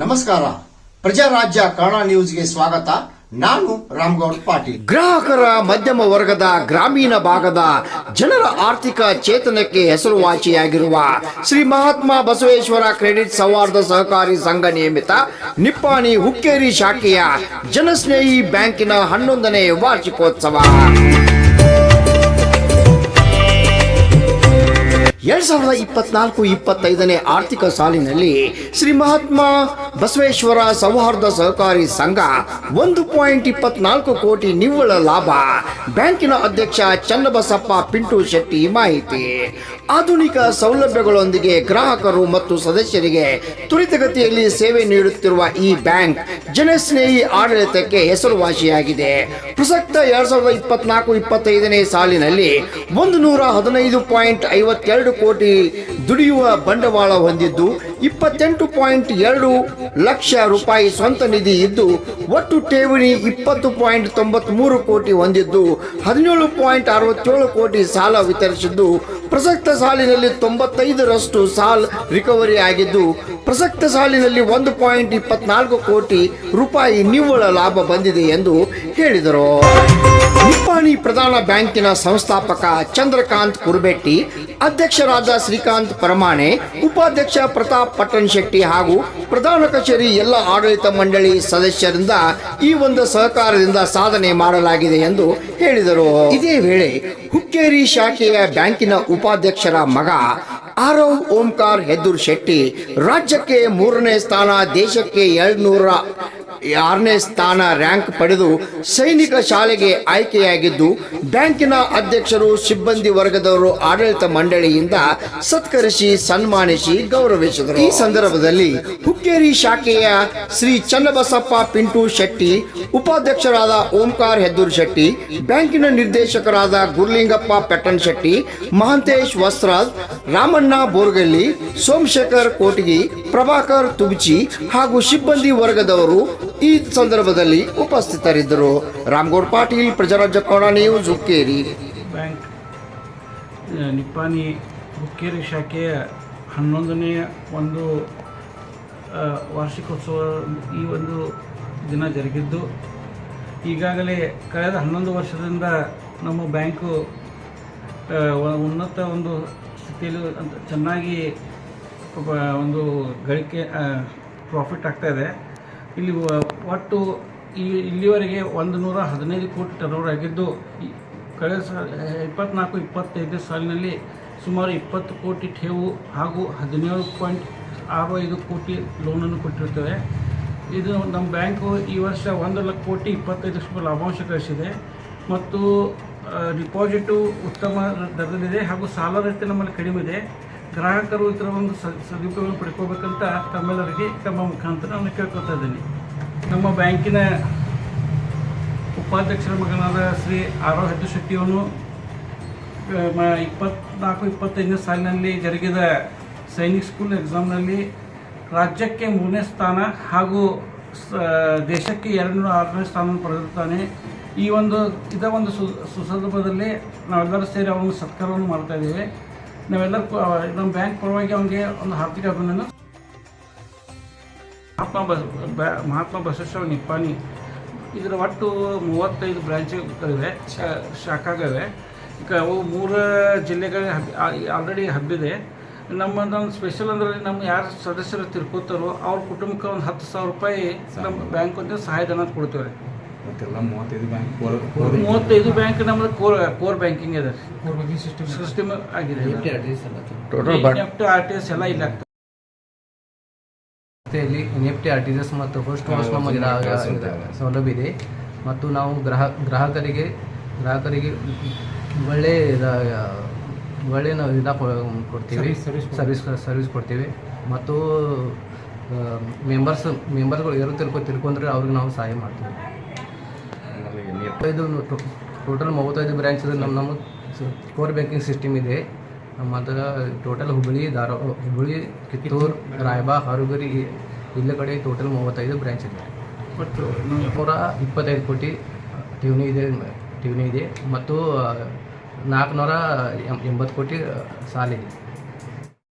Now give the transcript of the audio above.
ನಮಸ್ಕಾರ. ಪ್ರಜಾರಾಜ್ಯ ಕನ್ನಡ ನ್ಯೂಸ್ಗೆ ಸ್ವಾಗತ. ನಾನು ರಾಮಗೌಡ ಪಾಟೀಲ್. ಗ್ರಾಹಕರ ಮಧ್ಯಮ ವರ್ಗದ ಗ್ರಾಮೀಣ ಭಾಗದ ಜನರ ಆರ್ಥಿಕ ಚೇತನಕ್ಕೆ ಹೆಸರುವಾಸಿಯಾಗಿರುವ ಶ್ರೀ ಮಹಾತ್ಮ ಬಸವೇಶ್ವರ ಕ್ರೆಡಿಟ್ ಸೌಹಾರ್ದ ಸಹಕಾರಿ ಸಂಘ ನಿಯಮಿತ ನಿಪ್ಪಾಣಿ ಹುಕ್ಕೇರಿ ಶಾಖೆಯ ಜನಸ್ನೇಹಿ ಬ್ಯಾಂಕಿನ ಹನ್ನೊಂದನೇ ವಾರ್ಷಿಕೋತ್ಸವ. ಎರಡ್ ಸಾವಿರದ ಇಪ್ಪತ್ನಾಲ್ಕು ಇಪ್ಪತ್ತೈದನೇ ಆರ್ಥಿಕ ಸಾಲಿನಲ್ಲಿ ಶ್ರೀ ಮಹಾತ್ಮ ಬಸವೇಶ್ವರ ಸೌಹಾರ್ದ ಸಹಕಾರಿ ಸಂಘ, ಒಂದು ಪಾಯಿಂಟ್ ಇಪ್ಪತ್ನಾಲ್ಕು ಕೋಟಿ ನಿವ್ವಳ ಲಾಭ. ಬ್ಯಾಂಕಿನ ಅಧ್ಯಕ್ಷ ಚನ್ನಬಸಪ್ಪ ಪಿಂಟು ಶೆಟ್ಟಿ ಮಾಹಿತಿ. ಆಧುನಿಕ ಸೌಲಭ್ಯಗಳೊಂದಿಗೆ ಗ್ರಾಹಕರು ಮತ್ತು ಸದಸ್ಯರಿಗೆ ತ್ವರಿತಗತಿಯಲ್ಲಿ ಸೇವೆ ನೀಡುತ್ತಿರುವ ಈ ಬ್ಯಾಂಕ್ ಜನಸ್ನೇಹಿ ಆಡಳಿತಕ್ಕೆ ಹೆಸರುವಾಸಿಯಾಗಿದೆ. ಪ್ರಸಕ್ತ ಎರಡ್ ಸಾವಿರದ ಇಪ್ಪತ್ನಾಲ್ಕು, ಇಪ್ಪತ್ತೈದನೇ ಸಾಲಿನಲ್ಲಿ ಒಂದು ನೂರ ಹದಿನೈದು ಪಾಯಿಂಟ್ ಐವತ್ತೆರಡು ಕೋಟಿ ದುಡಿಯುವ ಬಂಡವಾಳ ಹೊಂದಿದ್ದು ಇಪ್ಪತ್ತೆಂಟು ಪಾಯಿಂಟ್ ಎರಡು ಲಕ್ಷ ರೂಪಾಯಿ ಸ್ವಂತ ನಿಧಿ ಇದ್ದು, ಒಟ್ಟು ಠೇವಣಿ ಇಪ್ಪತ್ತು ಪಾಯಿಂಟ್ ತೊಂಬತ್ಮೂರು ಕೋಟಿ ಹೊಂದಿದ್ದು, ಹದಿನೇಳು ಪಾಯಿಂಟ್ ಅರವತ್ತೇಳು ಕೋಟಿ ಸಾಲ ವಿತರಿಸಿದ್ದು, ಪ್ರಸಕ್ತ ಸಾಲಿನಲ್ಲಿ ತೊಂಬತ್ತೈದರಷ್ಟು ಸಾಲ್ ರಿಕವರಿ ಆಗಿದ್ದು, ಪ್ರಸಕ್ತ ಸಾಲಿನಲ್ಲಿ ಒಂದು ಪಾಯಿಂಟ್ ಇಪ್ಪತ್ನಾಲ್ಕು ಕೋಟಿ ರೂಪಾಯಿ ನಿವ್ವಳ ಲಾಭ ಬಂದಿದೆ ಎಂದು ಹೇಳಿದರು. ನಿಪ್ಪಾಣಿ ಪ್ರಧಾನ ಬ್ಯಾಂಕಿನ ಸಂಸ್ಥಾಪಕ ಚಂದ್ರಕಾಂತ್ ಕುರ್ಬೆಟ್ಟಿ ಅಧ್ಯಕ್ಷರಾದ ಶ್ರೀಕಾಂತ್ ಪರಮಾಣೆ, ಉಪಾಧ್ಯಕ್ಷ ಪ್ರತಾಪ್ ಪಟ್ಟಣ್ ಶೆಟ್ಟಿ ಹಾಗೂ ಪ್ರಧಾನ ಕಚೇರಿ ಎಲ್ಲ ಆಡಳಿತ ಮಂಡಳಿ ಸದಸ್ಯರಿಂದ ಈ ಒಂದು ಸಹಕಾರದಿಂದ ಸಾಧನೆ ಮಾಡಲಾಗಿದೆ ಎಂದು ಹೇಳಿದರು. ಇದೇ ವೇಳೆ ಹುಕ್ಕೇರಿ ಶಾಖೆಯ ಬ್ಯಾಂಕಿನ ಉಪಾಧ್ಯಕ್ಷರ ಮಗ ಆರವ್ ಓಂಕಾರ್ ಹೆದ್ದೂರ್ ಶೆಟ್ಟಿ, ರಾಜ್ಯಕ್ಕೆ ಮೂರನೇ ಸ್ಥಾನ, ದೇಶಕ್ಕೆ ಎರಡ್ನೂರ ಆರನೇ ಸ್ಥಾನ ರ್ಯಾಂಕ್ ಪಡೆದು ಸೈನಿಕ ಶಾಲೆಗೆ ಆಯ್ಕೆಯಾಗಿದ್ದು, ಬ್ಯಾಂಕಿನ ಅಧ್ಯಕ್ಷರು, ಸಿಬ್ಬಂದಿ ವರ್ಗದವರು, ಆಡಳಿತ ಮಂಡಳಿಯಿಂದ ಸತ್ಕರಿಸಿ ಸನ್ಮಾನಿಸಿ ಗೌರವಿಸಿದರು. ಈ ಸಂದರ್ಭದಲ್ಲಿ ಹುಕ್ಕೇರಿ ಶಾಖೆಯ ಶ್ರೀ ಚನ್ನಬಸಪ್ಪ ಪಿಂಟು ಶೆಟ್ಟಿ, ಉಪಾಧ್ಯಕ್ಷರಾದ ಓಂಕಾರ್ ಹೆದ್ದೂರ್ ಶೆಟ್ಟಿ, ಬ್ಯಾಂಕಿನ ನಿರ್ದೇಶಕರಾದ ಗುರ್ಲಿಂಗಪ್ಪ ಪೆಟ್ಟನ್ ಶೆಟ್ಟಿ, ಮಹಂತೇಶ್ ವಸ್ತ್ರಾಜ್, ರಾಮಣ್ಣ ಬೋರ್ಗಲ್ಲಿ, ಸೋಮಶೇಖರ್ ಕೋಟಗಿ, ಪ್ರಭಾಕರ್ ತುಬಚಿ ಹಾಗೂ ಸಿಬ್ಬಂದಿ ವರ್ಗದವರು ಈ ಸಂದರ್ಭದಲ್ಲಿ ಉಪಸ್ಥಿತರಿದ್ದರು. ರಾಮಗೌಡ್ ಪಾಟೀಲ್, ಪ್ರಜಾರಾಜ್ಯ ಕೋಣ ನ್ಯೂಸ್, ಹುಕ್ಕೇರಿ. ಬ್ಯಾಂಕ್ ನಿಪ್ಪಾನಿ, ಹುಕ್ಕೇರಿ ಶಾಖೆಯ ಹನ್ನೊಂದನೆಯ ಒಂದು ವಾರ್ಷಿಕೋತ್ಸವ ಈ ಒಂದು ದಿನ ಜರುಗಿದ್ದು, ಈಗಾಗಲೇ ಕಳೆದ ಹನ್ನೊಂದು ವರ್ಷದಿಂದ ನಮ್ಮ ಬ್ಯಾಂಕು ಉನ್ನತ ಒಂದು ಸ್ಥಿತಿಯಲ್ಲಿ ಚೆನ್ನಾಗಿ ಒಂದು ಗಳಿಕೆ ಪ್ರಾಫಿಟ್ ಆಗ್ತಾಯಿದೆ ಇಲ್ಲಿ ಒಟ್ಟು ಈ ಇಲ್ಲಿವರೆಗೆ ಒಂದು ನೂರ ಹದಿನೈದು ಕೋಟಿ ಟರ್ನೋವರ್ ಆಗಿದ್ದು ಕಳೆದ ಸಾಲ ಇಪ್ಪತ್ನಾಲ್ಕು, ಇಪ್ಪತ್ತೈದು ಸಾಲಿನಲ್ಲಿ ಸುಮಾರು ಇಪ್ಪತ್ತು ಕೋಟಿ ಠೇವು ಹಾಗೂ ಹದಿನೇಳು ಪಾಯಿಂಟ್ ಆರು ಐದು ಕೋಟಿ ಲೋನನ್ನು ಕೊಟ್ಟಿರ್ತೇವೆ ಇದು ನಮ್ಮ ಬ್ಯಾಂಕು ಈ ವರ್ಷ ಒಂದು ಲಕ್ಷ ಕೋಟಿ ಇಪ್ಪತ್ತೈದು ಲಕ್ಷ ಲಾಭಾಂಶ ಗಳಿಸಿದೆ. ಮತ್ತು ಡಿಪಾಸಿಟು ಉತ್ತಮ ದರದಲ್ಲಿದೆ ಹಾಗೂ ಸಾಲ ರಹಿತ ನಮ್ಮಲ್ಲಿ ಕಡಿಮೆ ಇದೆ. ಗ್ರಾಹಕರು ಇದರ ಒಂದು ಸದುಪಯೋಗ ಪಡ್ಕೋಬೇಕಂತ ತಮ್ಮೆಲ್ಲರಿಗೆ ತಮ್ಮ ಮುಖಾಂತರ ನಾನು ಕೇಳ್ಕೊತಾ ಇದ್ದೀನಿ. ನಮ್ಮ ಬ್ಯಾಂಕಿನ ಉಪಾಧ್ಯಕ್ಷರ ಮಗನಾದ ಶ್ರೀ ಆರೋ ಹೆಡ್ಡು ಶೆಟ್ಟಿಯವನು ಇಪ್ಪತ್ನಾಲ್ಕು, ಇಪ್ಪತ್ತೈದನೇ ಸಾಲಿನಲ್ಲಿ ಜರುಗಿದ ಸೈನಿಕ್ ಸ್ಕೂಲ್ ಎಕ್ಸಾಮ್ನಲ್ಲಿ ರಾಜ್ಯಕ್ಕೆ ಮೂರನೇ ಸ್ಥಾನ ಹಾಗೂ ದೇಶಕ್ಕೆ ಎರಡುನೂರ ಆರನೇ ಸ್ಥಾನ ಪಡೆದಿರ್ತಾನೆ. ಈ ಒಂದು, ಇದ ಒಂದು ಸು, ಸುಸಂದರ್ಭದಲ್ಲಿ ನಾವೆಲ್ಲರೂ ಸೇರಿ ಅವನ ಸತ್ಕಾರವನ್ನು ಮಾಡ್ತಾ ಇದ್ದೇವೆ. ನಾವೆಲ್ಲರೂ ನಮ್ಮ ಬ್ಯಾಂಕ್ ಪರವಾಗಿ ಅವನಿಗೆ ಒಂದು ಆರ್ಥಿಕ ಅಭಿನಂದನೆ. ಮಹಾತ್ಮ ಬಸ್ ಮಹಾತ್ಮ ಬಸವೇಶ್ವರ ನಿಪ್ಪಾಣಿ. ಇದರ ಒಟ್ಟು ಮೂವತ್ತೈದು ಬ್ರ್ಯಾಂಚ್ಗಳಿವೆ ಶಾಖಾಗಳಿವೆ. ಈಗ ಅವು ಮೂರು ಜಿಲ್ಲೆಗಳಿಗೆ ಹಬ್ ಆಲ್ರೆಡಿ ಹಬ್ಬಿದೆ. ನಮ್ಮದೊಂದು ಸ್ಪೆಷಲ್ ಅಂದರೆ ನಮ್ಮ ಯಾರು ಸದಸ್ಯರು ತಿರ್ಕೋತಾರೋ ಅವ್ರ ಕುಟುಂಬಕ್ಕೆ ಒಂದು ಹತ್ತು ಸಾವಿರ ರೂಪಾಯಿ ನಮ್ಮ ಬ್ಯಾಂಕ್ ಒಂದು ಸಹಾಯಧನ ಕೊಡ್ತೇವೆ. ಮತ್ತೆಲ್ಲ ಮೂವತ್ತೈದು ಬ್ಯಾಂಕ್ ಕೋರ್ ಮೂವತ್ತೈದು ಬ್ಯಾಂಕ್ ನಮ್ಮದು ಕೋರ್ ಕೋರ್ ಬ್ಯಾಂಕಿಂಗ್ ಇದೆ. ಸಿಸ್ಟಮ್ ಆಗಿದೆ. ನೆಫ್ಟ್ ಆರ್ ಟಿ ಎಸ್ ಎಲ್ಲ ಇಲ್ಲ. ಇಲ್ಲಿ N F T R T S ಮತ್ತು ಫಸ್ಟ್ ಗ್ರಾಹಕ ಕಳ್ಸುತ್ತೆ. ಸೌಲಭ್ಯ ಇದೆ. ಮತ್ತು ನಾವು ಗ್ರಾಹ ಗ್ರಾಹಕರಿಗೆ ಗ್ರಾಹಕರಿಗೆ ಒಳ್ಳೆ ಇದ- ಒಳ್ಳೆ ನಾವು ಇದ ಕೊಡ್ತೀವಿ. ಸರ್ವಿಸ್ ಸರ್ವಿಸ್ ಕೊಡ್ತೀವಿ. ಮತ್ತು ಮೆಂಬರ್ಸ್ ಮೆಂಬರ್ಗಳು ಯಾರು ತಿಳ್ಕೊ ತಿಳ್ಕೊಂಡ್ರೆ ಅವ್ರಿಗೆ ನಾವು ಸಹಾಯ ಮಾಡ್ತೀವಿ. ಇದು ಟೋಟಲ್ ಮೂವತ್ತೈದು ಬ್ರ್ಯಾಂಚ್ ಇದೆ. ನಮ್ಮ ನಮ್ಮ ಕೋರ್ ಬ್ಯಾಂಕಿಂಗ್ ಸಿಸ್ಟಮ್ ಇದೆ. ನಮ್ಮ ಹತ್ರ ಟೋಟಲ್ ಹುಬ್ಬಳ್ಳಿ ಧಾರವಾಡ ಹುಬ್ಬಳ್ಳಿ ಕಿತ್ತೂರು ರಾಯಬಾ ಹಾರುಗರಿ ಇಲ್ಲ ಕಡೆ ಟೋಟಲ್ ಮೂವತ್ತೈದು ಬ್ರ್ಯಾಂಚ್ ಇದೆ. ಮತ್ತು ನಾವು ನೂರ ಇಪ್ಪತ್ತೈದು ಕೋಟಿ ಠೇವಣಿ ಇದೆ. ಠೇವಣಿ ಇದೆ. ಮತ್ತು ನಾಲ್ಕುನೂರ ಎಂಬತ್ತು ಕೋಟಿ ಸಾಲಿದೆ